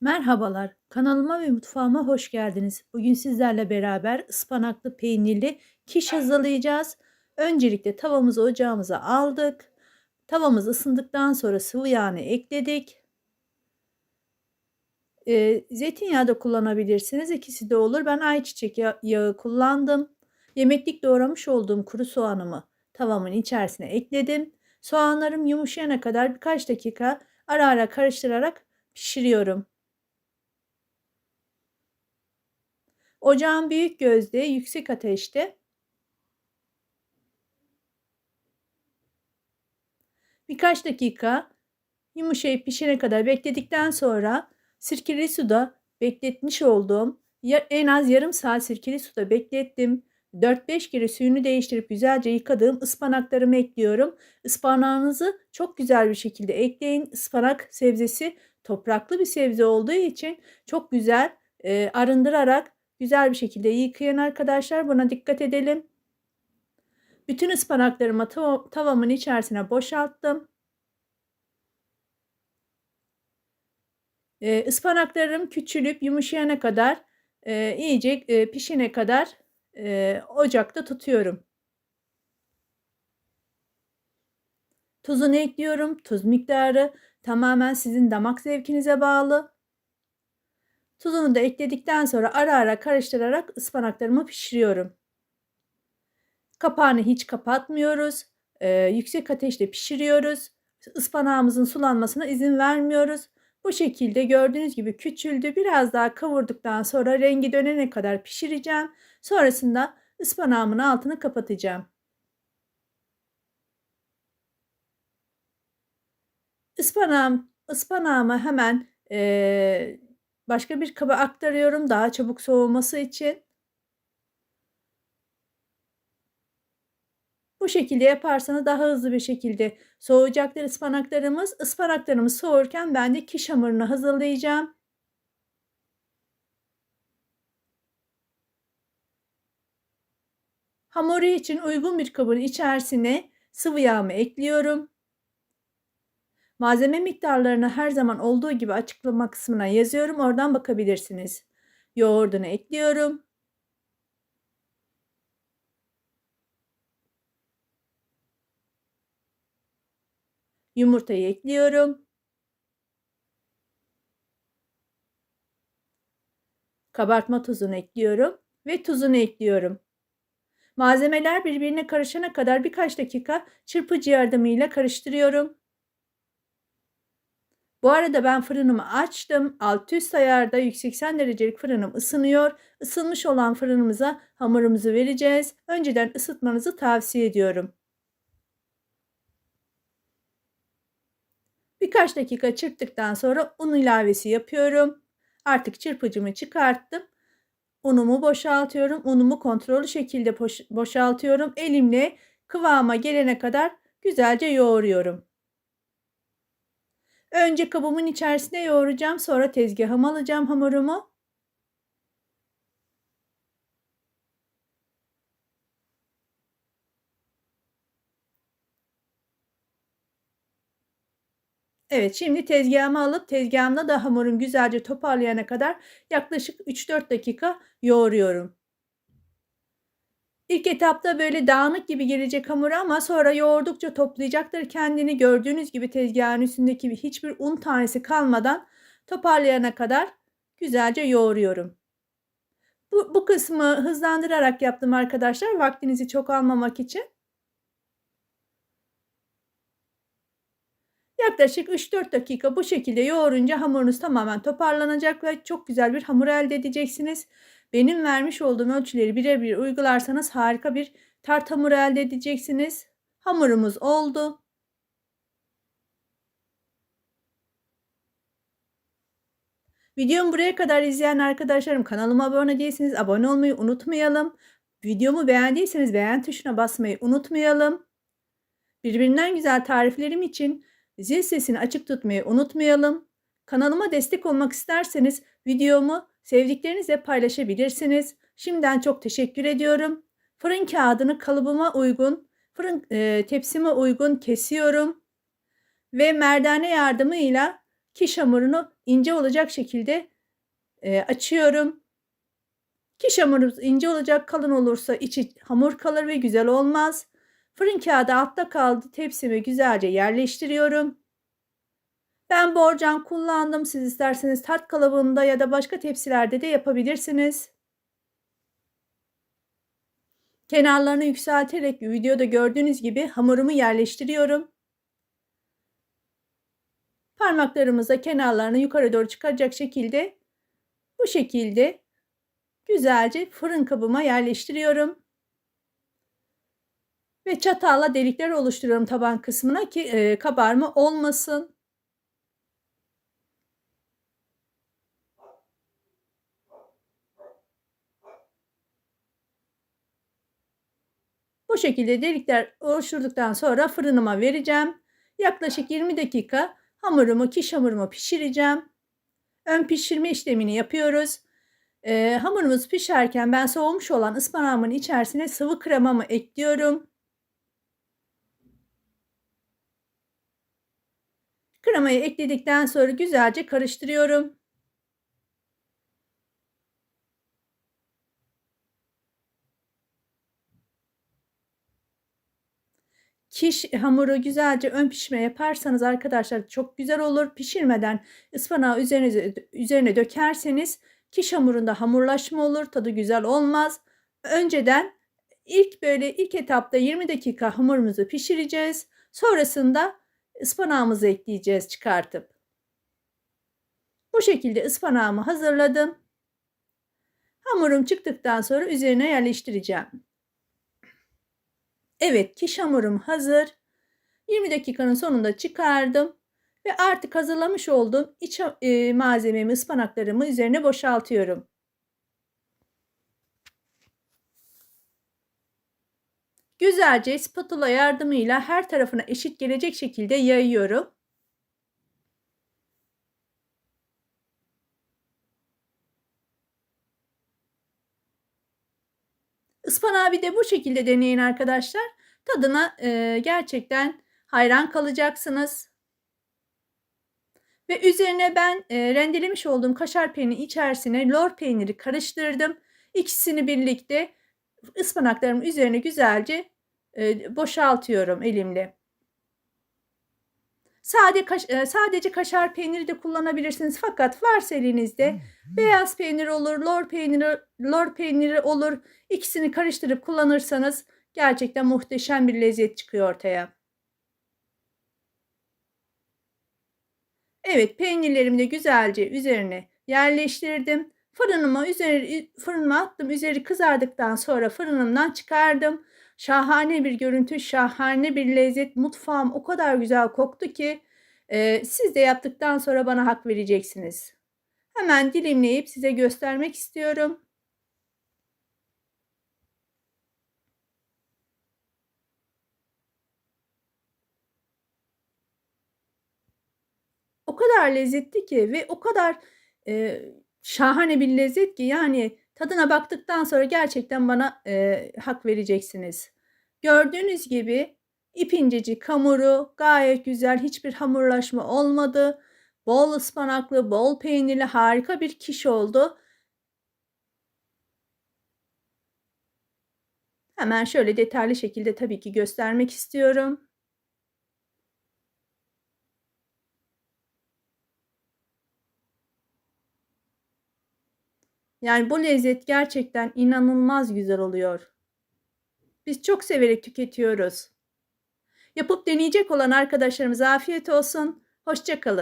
Merhabalar, kanalıma ve mutfağıma hoş geldiniz. Bugün sizlerle beraber ıspanaklı peynirli kiş hazırlayacağız. Öncelikle tavamızı ocağımıza aldık. Tavamız ısındıktan sonra sıvı yağını ekledik. Ee, zeytinyağı da kullanabilirsiniz. İkisi de olur. Ben ayçiçek yağı kullandım. Yemeklik doğramış olduğum kuru soğanımı tavamın içerisine ekledim. Soğanlarım yumuşayana kadar birkaç dakika ara ara karıştırarak pişiriyorum. Ocağın büyük gözde, yüksek ateşte birkaç dakika yumuşayıp pişene kadar bekledikten sonra sirkeli suda bekletmiş olduğum en az yarım saat sirkeli suda beklettim. 4-5 kere suyunu değiştirip güzelce yıkadığım ıspanaklarımı ekliyorum. Ispanağınızı çok güzel bir şekilde ekleyin. Ispanak sebzesi topraklı bir sebze olduğu için çok güzel e, arındırarak güzel bir şekilde yıkayan arkadaşlar buna dikkat edelim. Bütün ıspanaklarımı tav tavamın içerisine boşalttım. Ee, ıspanaklarım küçülüp yumuşayana kadar e, iyice e, pişene kadar e, ocakta tutuyorum. Tuzunu ekliyorum. Tuz miktarı tamamen sizin damak zevkinize bağlı. Tuzunu da ekledikten sonra ara ara karıştırarak ıspanaklarımı pişiriyorum. Kapağını hiç kapatmıyoruz. Ee, yüksek ateşte pişiriyoruz. Ispanağımızın sulanmasına izin vermiyoruz. Bu şekilde gördüğünüz gibi küçüldü. Biraz daha kavurduktan sonra rengi dönene kadar pişireceğim. Sonrasında ıspanağımın altını kapatacağım. Ispanağım, ıspanağımı hemen e, Başka bir kaba aktarıyorum daha çabuk soğuması için. Bu şekilde yaparsanız daha hızlı bir şekilde soğuyacaktır ıspanaklarımız. Ispanaklarımız soğurken ben de kiş hamurunu hazırlayacağım. Hamuru için uygun bir kabın içerisine sıvı yağımı ekliyorum. Malzeme miktarlarını her zaman olduğu gibi açıklama kısmına yazıyorum. Oradan bakabilirsiniz. Yoğurdunu ekliyorum. Yumurtayı ekliyorum. Kabartma tuzunu ekliyorum ve tuzunu ekliyorum. Malzemeler birbirine karışana kadar birkaç dakika çırpıcı yardımıyla karıştırıyorum. Bu arada ben fırınımı açtım. Alt üst ayarda 180 derecelik fırınım ısınıyor. Isınmış olan fırınımıza hamurumuzu vereceğiz. Önceden ısıtmanızı tavsiye ediyorum. Birkaç dakika çırptıktan sonra un ilavesi yapıyorum. Artık çırpıcımı çıkarttım. Unumu boşaltıyorum. Unumu kontrollü şekilde boşaltıyorum. Elimle kıvama gelene kadar güzelce yoğuruyorum. Önce kabımın içerisine yoğuracağım. Sonra tezgahıma alacağım hamurumu. Evet şimdi tezgahıma alıp tezgahımda da hamurum güzelce toparlayana kadar yaklaşık 3-4 dakika yoğuruyorum. İlk etapta böyle dağınık gibi gelecek hamur ama sonra yoğurdukça toplayacaktır kendini. Gördüğünüz gibi tezgahın üstündeki hiçbir un tanesi kalmadan toparlayana kadar güzelce yoğuruyorum. Bu, bu kısmı hızlandırarak yaptım arkadaşlar. Vaktinizi çok almamak için. Yaklaşık 3-4 dakika bu şekilde yoğurunca hamurunuz tamamen toparlanacak ve çok güzel bir hamur elde edeceksiniz. Benim vermiş olduğum ölçüleri birebir uygularsanız harika bir tart hamuru elde edeceksiniz. Hamurumuz oldu. Videomu buraya kadar izleyen arkadaşlarım kanalıma abone değilseniz abone olmayı unutmayalım. Videomu beğendiyseniz beğen tuşuna basmayı unutmayalım. Birbirinden güzel tariflerim için zil sesini açık tutmayı unutmayalım. Kanalıma destek olmak isterseniz videomu sevdiklerinizle paylaşabilirsiniz. Şimdiden çok teşekkür ediyorum. Fırın kağıdını kalıbıma uygun, fırın e, tepsime uygun kesiyorum ve merdane yardımıyla kiş hamurunu ince olacak şekilde e, açıyorum. Kiş hamurumuz ince olacak. Kalın olursa içi hamur kalır ve güzel olmaz. Fırın kağıdı altta kaldı. Tepsime güzelce yerleştiriyorum. Ben borcam kullandım. Siz isterseniz tart kalıbında ya da başka tepsilerde de yapabilirsiniz. Kenarlarını yükselterek videoda gördüğünüz gibi hamurumu yerleştiriyorum. Parmaklarımızla kenarlarını yukarı doğru çıkacak şekilde bu şekilde güzelce fırın kabıma yerleştiriyorum. Ve çatalla delikler oluşturuyorum taban kısmına ki e, kabarma olmasın. Bu şekilde delikler oluşturduktan sonra fırınıma vereceğim. Yaklaşık 20 dakika hamurumu, kiş hamurumu pişireceğim. Ön pişirme işlemini yapıyoruz. Ee, hamurumuz pişerken ben soğumuş olan ıspanağımın içerisine sıvı kremamı ekliyorum. Kremayı ekledikten sonra güzelce karıştırıyorum. Kiş hamuru güzelce ön pişme yaparsanız arkadaşlar çok güzel olur. Pişirmeden ıspanağı üzerine, üzerine dökerseniz kiş hamurunda hamurlaşma olur. Tadı güzel olmaz. Önceden ilk böyle ilk etapta 20 dakika hamurumuzu pişireceğiz. Sonrasında ıspanağımızı ekleyeceğiz çıkartıp. Bu şekilde ıspanağımı hazırladım. Hamurum çıktıktan sonra üzerine yerleştireceğim. Evet kiş hamurum hazır. 20 dakikanın sonunda çıkardım. Ve artık hazırlamış olduğum iç e, malzememi, ıspanaklarımı üzerine boşaltıyorum. Güzelce spatula yardımıyla her tarafına eşit gelecek şekilde yayıyorum. Ispanağı bir de bu şekilde deneyin arkadaşlar. Tadına e, gerçekten hayran kalacaksınız. Ve üzerine ben e, rendelemiş olduğum kaşar peyniri içerisine lor peyniri karıştırdım. İkisini birlikte ıspanaklarımın üzerine güzelce e, boşaltıyorum elimle. Sade kaş, e, sadece kaşar peyniri de kullanabilirsiniz fakat varsa elinizde beyaz peynir olur, lor peyniri, lor peyniri olur. İkisini karıştırıp kullanırsanız gerçekten muhteşem bir lezzet çıkıyor ortaya. Evet, peynirlerimi de güzelce üzerine yerleştirdim. Fırınıma üzeri fırınıma attım. Üzeri kızardıktan sonra fırınımdan çıkardım. Şahane bir görüntü, şahane bir lezzet. Mutfağım o kadar güzel koktu ki e, siz de yaptıktan sonra bana hak vereceksiniz. Hemen dilimleyip size göstermek istiyorum. O kadar lezzetli ki ve o kadar e, şahane bir lezzet ki yani tadına baktıktan sonra gerçekten bana e, hak vereceksiniz. Gördüğünüz gibi ip incecik hamuru gayet güzel hiçbir hamurlaşma olmadı. Bol ıspanaklı, bol peynirli harika bir kiş oldu. Hemen şöyle detaylı şekilde tabii ki göstermek istiyorum. Yani bu lezzet gerçekten inanılmaz güzel oluyor. Biz çok severek tüketiyoruz. Yapıp deneyecek olan arkadaşlarımıza afiyet olsun. Hoşçakalın.